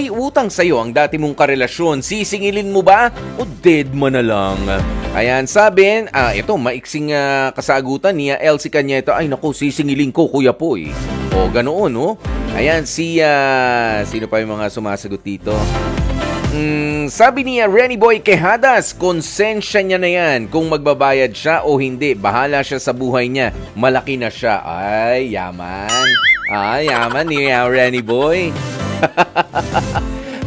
May utang sa'yo ang dati mong karelasyon, sisingilin mo ba o dead mo na lang? Ayan, sabi, ah, ito, maiksing ah, kasagutan niya, Elsie Cañeto, ay naku, sisingilin ko, Kuya Poy. O, ganoon, no? Ayan, si, ah, sino pa yung mga sumasagot dito? Mm, sabi niya, Renny Boy Quejadas, konsensya niya na yan kung magbabayad siya o hindi. Bahala siya sa buhay niya. Malaki na siya. Ay, yaman. Ay, yaman ni ah, Renny Boy.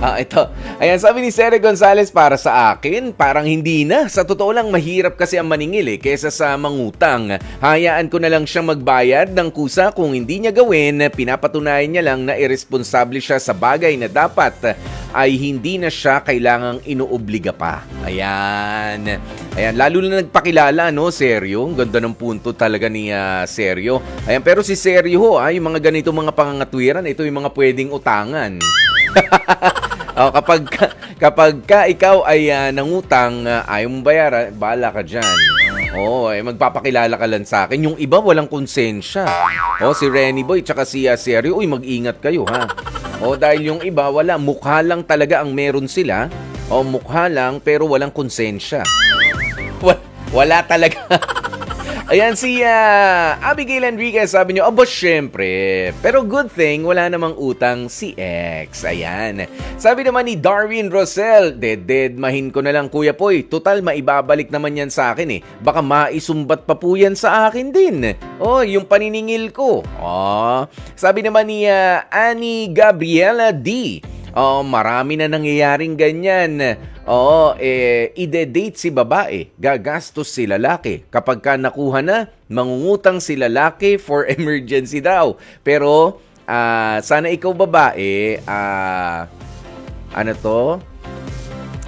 Ah, ito. Ayan, sabi ni Sere Gonzales para sa akin, parang hindi na. Sa totoo lang, mahirap kasi ang maningil eh, kesa sa mangutang. Hayaan ko na lang siyang magbayad ng kusa kung hindi niya gawin, pinapatunayan niya lang na irresponsable siya sa bagay na dapat ay hindi na siya kailangang inuobliga pa. Ayan. Ayan, lalo na nagpakilala, no, Seryo? Ang ganda ng punto talaga ni ah, Seryo. Ayan, pero si Seryo, ho, ah, yung mga ganito mga pangangatwiran, ito yung mga pwedeng utangan. oh, kapag ka- kapag ka ikaw ay ah, nangutang, uh, ayaw mong bayaran, bahala ka diyan. Oh, eh, magpapakilala ka lang sa akin. Yung iba walang konsensya. Oh, si Renny Boy tsaka si uh, Seryo, uy, mag-ingat kayo ha. Oh, dahil yung iba wala, mukha lang talaga ang meron sila. Oh, mukha lang pero walang konsensya. Wa- wala talaga. Ayan si ah, Abigail Enriquez sabi niyo, abo syempre. Pero good thing, wala namang utang si X. Ayan. Sabi naman ni Darwin Rosel, dead mahin ko na lang kuya poy. Total, maibabalik naman yan sa akin eh. Baka maisumbat pa po yan sa akin din. Oh, yung paniningil ko. Oh. Sabi naman ni ah, Annie Gabriela D. Oh, marami na nangyayaring ganyan. Oo, eh, ide-date si babae, gagastos si lalaki. Kapag ka nakuha na, mangungutang si lalaki for emergency daw. Pero, ah, sana ikaw babae, ah, ano to?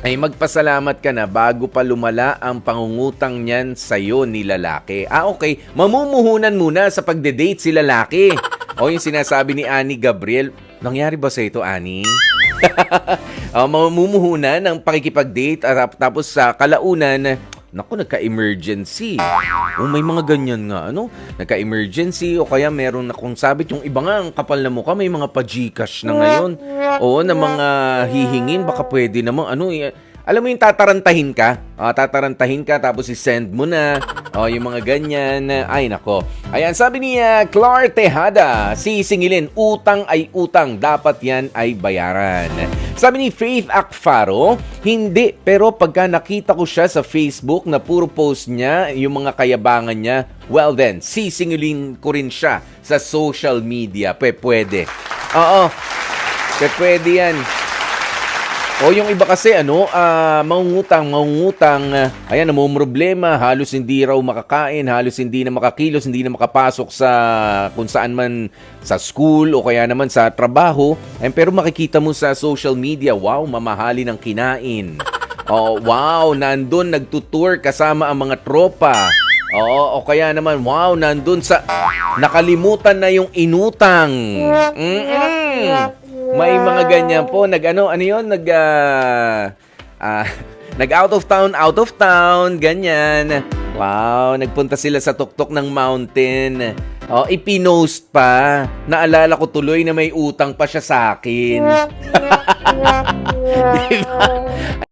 ay magpasalamat ka na bago pa lumala ang pangungutang niyan sa'yo ni lalaki. Ah, okay. Mamumuhunan muna sa pagde-date si lalaki. O yung sinasabi ni Ani Gabriel. Nangyari ba sa ito, Ani? uh, mamumuhunan ng pakikipag-date at tapos sa kalaunan, Naku, nagka-emergency. O may mga ganyan nga, ano? Nagka-emergency o kaya meron na kung sabit yung iba nga, ang kapal na mukha, may mga pa-Gcash na ngayon. Oo, na mga hihingin, baka pwede namang, ano, alam mo yung tatarantahin ka? Ah, tatarantahin ka tapos i-send mo na. Oh, yung mga ganyan. Ay, nako. Ayan, sabi ni uh, Clar Tejada, sisingilin, utang ay utang. Dapat yan ay bayaran. Sabi ni Faith Akfaro, hindi. Pero pagka nakita ko siya sa Facebook na puro post niya, yung mga kayabangan niya, well then, sisingilin ko rin siya sa social media. Pwe, pwede. Oo. Pwe, pwede yan. O yung iba kasi ano, ah, mangungutang, mangungutang, ah, ayan, namumroblema, halos hindi raw makakain, halos hindi na makakilos, hindi na makapasok sa kung saan man sa school o kaya naman sa trabaho. Eh, pero makikita mo sa social media, wow, mamahali ng kinain. Oh, wow, nandun nagtutour kasama ang mga tropa. Oo, o kaya naman, wow, nandun sa... Nakalimutan na yung inutang. Mm-mm. May mga ganyan po. Nag ano, ano yun? Nag, ah, ah, nag out of town, out of town, ganyan. Wow, nagpunta sila sa tuktok ng mountain. Oh, ipinost pa. Naalala ko tuloy na may utang pa siya sa akin. diba?